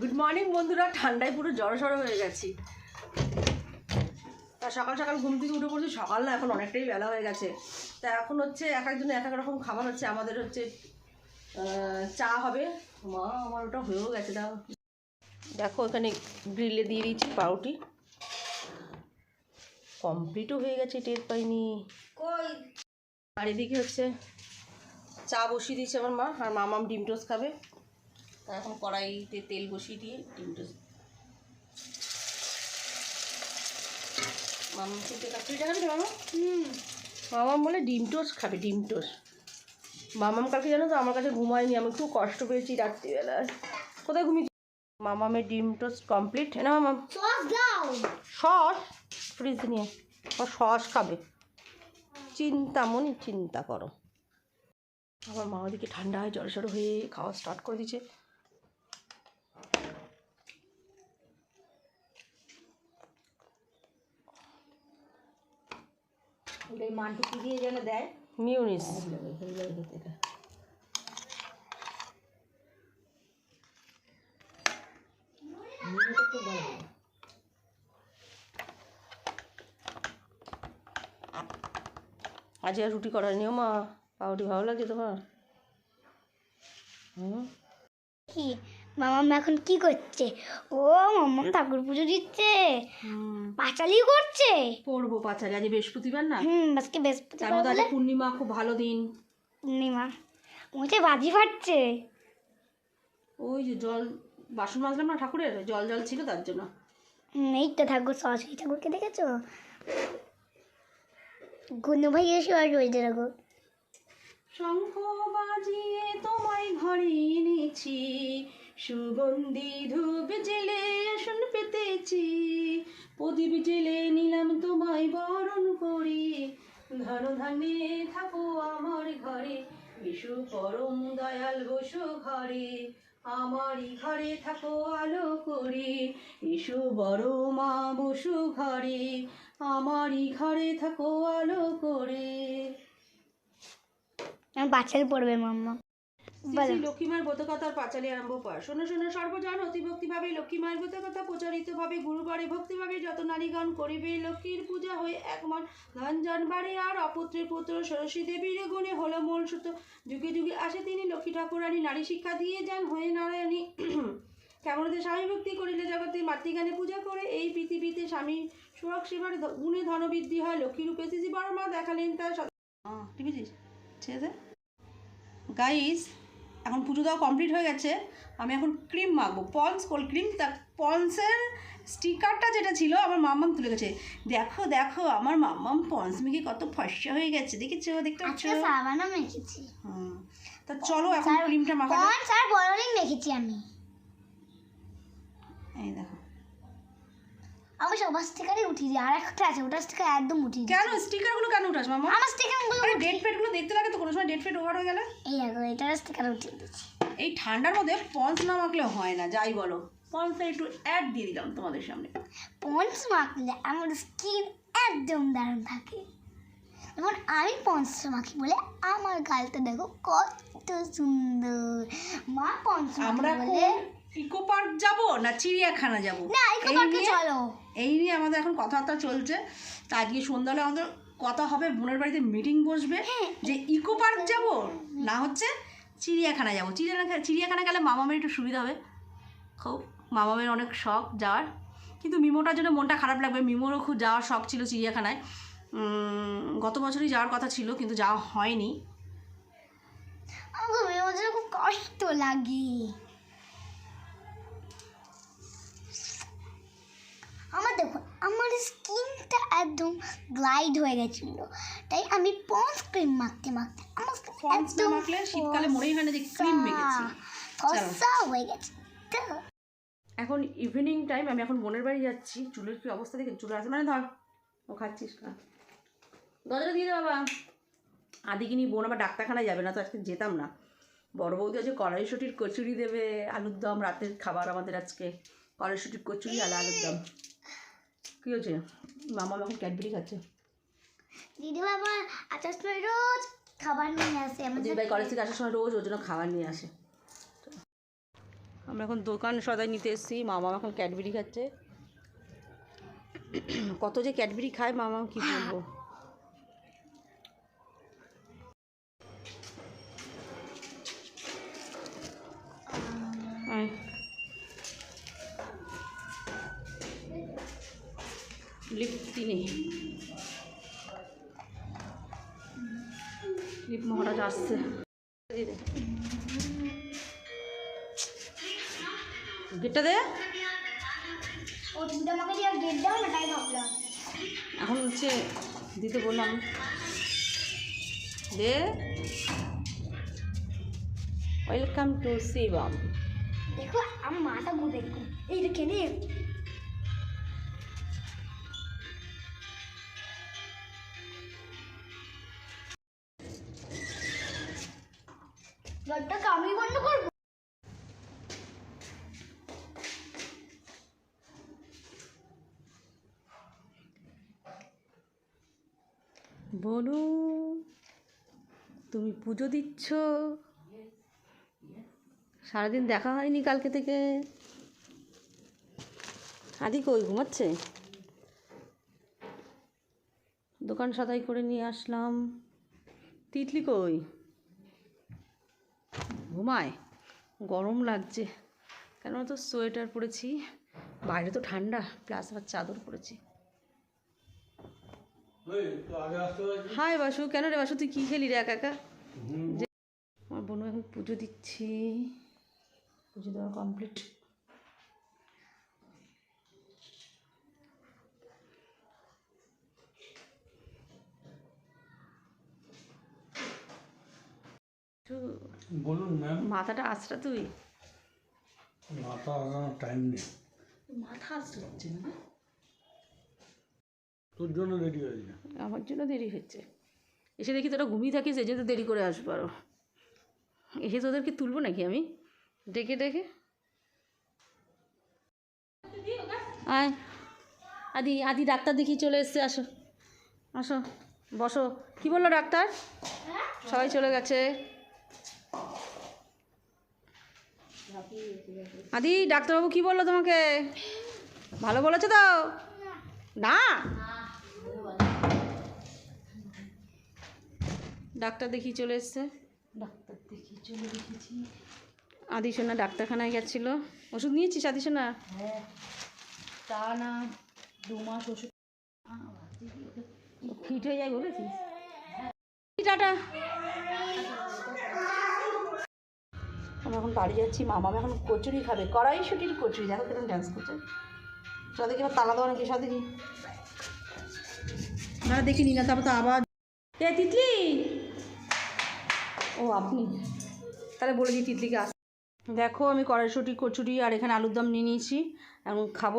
Good morning বন্ধুরা। ঠান্ডায় পুরো জড়ো সড়ো হয়ে গেছি। তা সকাল সকাল ঘুম থেকে উঠে পড়ছি। সকাল না এখন অনেকটাই বেলা হয়ে গেছে। তা এখন হচ্ছে এক একজনের এক এক রকম খাবার হচ্ছে। আমাদের হচ্ছে চা হবে। মা আমার ওটা হয়েও গেছে। দাও দেখো এখানে গ্রিলে দিয়ে দিয়েছি পাউরুটি। কমপ্লিটও হয়ে গেছে টের পাইনি। কই? আর এদিকে হচ্ছে চা বসিয়ে দিয়েছে আমার মা। আর মামাম ডিম টোস্ট খাবে। তা এখন কড়াইতে তেল বসিয়ে দিয়ে ডিম টোস্ট মামাম খেতে কাকুরি খাবে মামা? হুম। মামাম বলে ডিম টোস্ট খাবে ডিম টোস্ট। মামাম কালকে জানো তো আমার কাছে ঘুমায়নি আমি খুব কষ্ট পেয়েছি রাত্রিবেলায় কোথায় ঘুমিয়েছি? মামামের ডিম টোস্ট কমপ্লিট। না মামাম সস সস? ফ্রিজ নিয়ে ও সস খাবে। চিন্তা মনি চিন্তা করো। আমার মা ওদিকে ঠান্ডা হয়ে জড়ো সড়ো হয়ে খাওয়া স্টার্ট করে দিচ্ছে ওই মানটু কি দিয়ে যেন দেয়? মিউনিস। আজ আর রুটি করার নিও মা। পাউরুটি ভালো লাগে তোমার? হুম? কি? মামাম এখন কি করছে? ও মামাম ঠাকুর পুজো দিচ্ছে। পাঁচালি করছে। পড়ব পাঁচালি আজ বৃহস্পতিবার না? হুম আজকে তার বৃহস্পতিবার মধ্যে পূর্ণিমা খুব ভালো দিন। পূর্ণিমা। মুখে বাজি ফাটছে। ওই যে জল বাসন মাজলাম না ঠাকুরের? জল জল ছিল তার জন্য। এই তো ঠাকুর সরস্বতী ঠাকুরকে দেখেছ? গুনু ভাই এসে আর রয়েছে ঠাকুর শঙ্খ বাজিয়ে তোমায় ঘরে এনেছি। সুগন্ধি ধূপ জেলে আসন পেতেছি। প্রদীপ জেলে নিলাম তোমায় বরণ করি। ধন ধানে থাকো আমার ঘরে, বিশু পরম দয়াল বসু ঘরে। আমারই ঘরে থাকো আলো করে ইসু বড় মা বসু ঘরে। আমারই ঘরে থাকো আলো করে। বাচ্চাকে পড়বে মাম্মা। শ্রী লক্ষ্মীমার ব্রতকথার পাঁচালী আরম্ভ পর শোনো শোনো সর্বজন ব্রতকথা গুরুবারে ভক্তিভাবে যত নারীগণ করিবে লক্ষ্মীর পূজা হয়ে একমন ধন আর অপুত্রের পুত্র দেবীর গুণে হলো মূল সুত যুগে যুগে আসে তিনি লক্ষ্মী ঠাকুরানী নারী শিক্ষা দিয়ে যান হয়ে নারায়ণী। কেমনতে স্বামী ভক্তি করিলে জগতে মাতৃগানে পূজা করে এই পৃথিবীতে স্বামী সুরক সেবার গুণে ধনবৃদ্ধি হয়। লক্ষ্মীর রূপে শ্রী বর্মা দেখালেন তার ঠিক আছে? গাইস এখন পুজো দেওয়া কমপ্লিট হয়ে গেছে আমি এখন ক্রিম মাখবো। পন্স কোল্ড ক্রিম তা পন্সের স্টিকারটা যেটা ছিল আমার মাম্মাম তুলে গেছে। দেখো দেখো আমার মাম্মাম পন্স মেখে কত ফর্সা হয়ে গেছে দেখেছ? দেখতে পাচ্ছ? সাবানও মেখেছি। হুম তা চলো এখন ক্রিমটা মাখা। পন্স আর মেখেছি আমি। এই দেখো। আমি সবার স্টিকারই উঠিয়ে দিই আর একটা আছে ওটার স্টিকার একদম উঠিয়ে দিই কেন? স্টিকারগুলো কেন উঠাস মামা? আমার স্টিকারগুলো আরে ডেট ফেটগুলো দেখতে লাগে তো কোনো সময় ডেট ফেট ওভার হয়ে গেলে। এই দেখো এটার স্টিকার উঠিয়ে দিচ্ছি। এই ঠান্ডার মধ্যে পন্স না মাখলে হয় না যাই বলো। পন্সটা একটু অ্যাড দিয়ে দিলাম তোমাদের সামনে। পন্স মাখলে আমার স্কিন একদম দারুণ থাকে। যেমন আমি পন্স মাখি বলে আমার গালটা দেখো কত সুন্দর। মা পন্স আমরা বলে ইকো পার্ক যাব না চিড়িয়াখানা যাব? না ইকো পার্কে চলো। এই নিয়ে আমাদের এখন কথাবার্তা চলছে। তা আজকে সন্ধ্যাবেলা আমাদের কথা হবে বোনের বাড়িতে মিটিং বসবে যে ইকো পার্ক যাব না হচ্ছে চিড়িয়াখানা যাব। চিড়িয়াখানা চিড়িয়াখানা গেলে মামামের একটু সুবিধা হবে। খুব মামামের অনেক শখ যাওয়ার। কিন্তু মিমোটার জন্য মনটা খারাপ লাগবে। মিমোরও খুব যাওয়ার শখ ছিল চিড়িয়াখানায়। গত বছরই যাওয়ার কথা ছিল কিন্তু যাওয়া হয়নি। খুব কষ্ট লাগে। আমার দেখো আমার স্কিনটা একদম গ্লাইড হয়ে গেছিল। তাই আমি পন্স ক্রিম মাখতে মাখতে আমার একদম মাখলে শীতকালে মনেই হয় না যে ক্রিম মেখেছি। হয়ে গেছে। তো এখন ইভিনিং টাইম আমি এখন বোনের বাড়ি যাচ্ছি। চুলের কি অবস্থা দেখে চুল আছে মানে ধর ও খাচ্ছিস না। দরজা দিয়ে বাবা। আদিকে নিয়ে বোন আবার ডাক্তারখানায় যাবে না তো আজকে যেতাম না। বড় বৌদি আছে কড়াইশুটির কচুরি দেবে আলুর দম রাতের খাবার আমাদের আজকে। কড়াইশুটির কচুরি আর আলুর দম। কী হয়েছে মামা এখন ক্যাডবেরি খাচ্ছে। দিদি বাবা আচার সময় রোজ খাবার নিয়ে আসে আমাদের দিদি ভাই কলেজ থেকে আসার সময় রোজ ওর জন্য খাবার নিয়ে আসে। আমরা এখন দোকান সদাই নিতে এসেছি মামা এখন ক্যাডবেরি খাচ্ছে। কত যে ক্যাডবেরি খায় মামা কি বলব? লিফট তিনে লিফট মহারাজ আসছে গেটটা দে এখন হচ্ছে দিতে বললাম দে ওয়েলকাম টু শিবম দেখো আমার মাথা ঘুরে এই রে ঘরটাকে আমি বন্ধ করব? বলু তুমি পুজো দিচ্ছ? সারাদিন দেখা হয়নি কালকে থেকে। আদি কই, ঘুমাচ্ছে? দোকান সাদাই করে নিয়ে আসলাম। তিতলি কই? ঘুমায়। গরম লাগছে। কেন তো সোয়েটার পরেছি। বাইরে তো ঠান্ডা প্লাস আবার চাদর পরেছি। হাই বাসু কেন রে বাসু তুই কী খেলি রে একা একা? আমার বোন এখন পুজো দিচ্ছি। পুজো দেওয়া কমপ্লিট বলুন ম্যাম মাথাটা আসরা তুই? মাথা আসানোর টাইম নেই। মাথা আসলে হচ্ছে না তোর জন্য রেডি হয়েছে আমার জন্য দেরি হচ্ছে। এসে দেখি তোরা ঘুমিয়ে থাকিস এই জন্য দেরি করে আসব আরও। এসে তোদেরকে তুলবো নাকি আমি? ডেকে ডেকে। আয়। আদি আদি ডাক্তার দেখি চলে এসছে আসো। আসো বসো। কি বলল ডাক্তার? সবাই চলে গেছে। আদি ডাক্তারবাবু কি বলল তোমাকে? ভালো বলেছে তো? না? ডাক্তার দেখিয়ে চলে এসছে। ডাক্তার দেখিয়ে চলে এসেছি। আদি সোনা ডাক্তারখানায় গেছিল। ওষুধ নিয়েছিস আদি সোনা? তা না দু মাস ওষুধ ফিট হয়ে যায় বলেছিস? টাটা। আমরা এখন বাড়ি যাচ্ছি মামা এখন কচুরি খাবে কড়াই কড়াইশুটির কচুরি, দেখো কীরকম ডান্স করছে। সাথে কি তালা দেওয়া নাকি সাথে কি না দেখিনি না, তারপর তো আবার এ, তিতলি! ও, আপনি। তাহলে বলে দিই তিতলিকে আস দেখো, আমি কড়াইশুটি, কচুরি আর এখানে আলুর দম নিয়ে নিয়েছি, এখন খাব।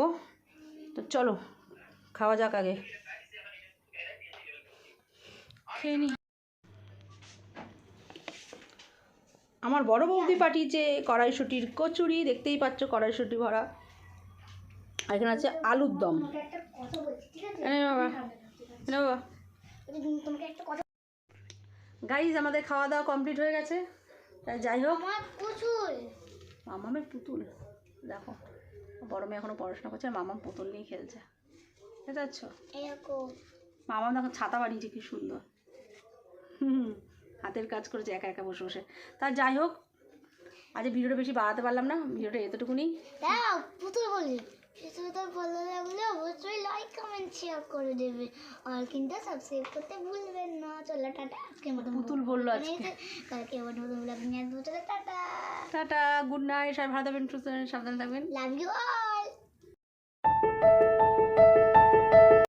তো চলো, খাওয়া যাক আগে। খেয়ে নি। আমার বড় বৌদি পাঠিয়েছে কড়াইশুটির কচুরি দেখতেই পাচ্ছ কড়াইশুটি ভরা। আর এখানে আছে আলুর দম। বাবা গাইজ আমাদের খাওয়া দাওয়া কমপ্লিট হয়ে গেছে। তাই যাই হোক। মামামের পুতুল। দেখো বড় মেয়ে এখনও পড়াশোনা করছে আর মামাম পুতুল নিয়ে খেলছে। বুঝতে পারছ? মামাম দেখো ছাতা বাড়িয়েছে কি সুন্দর। হুম। হাতের কাজ করেছে একা একা বসে বসে। তা যাই হোক আজ ভিডিওটা বেশি বাড়াতে পারলাম না ভিডিওটা এতটুকুনি। ভালো লাগলে অবশ্যই লাইক কমেন্ট শেয়ার করে দেবে। আর কিন্তু সাবস্ক্রাইব করতে ভুলবেন না। চলো টাটা আজকে মতো পুতুল বলল আজকে। কালকে আবার নতুন ব্লগ নিয়ে আসব। চলো টাটা। টাটা গুড নাইট সবাই ভালো থাকবেন সুস্থ সাবধানে থাকবেন। Love you all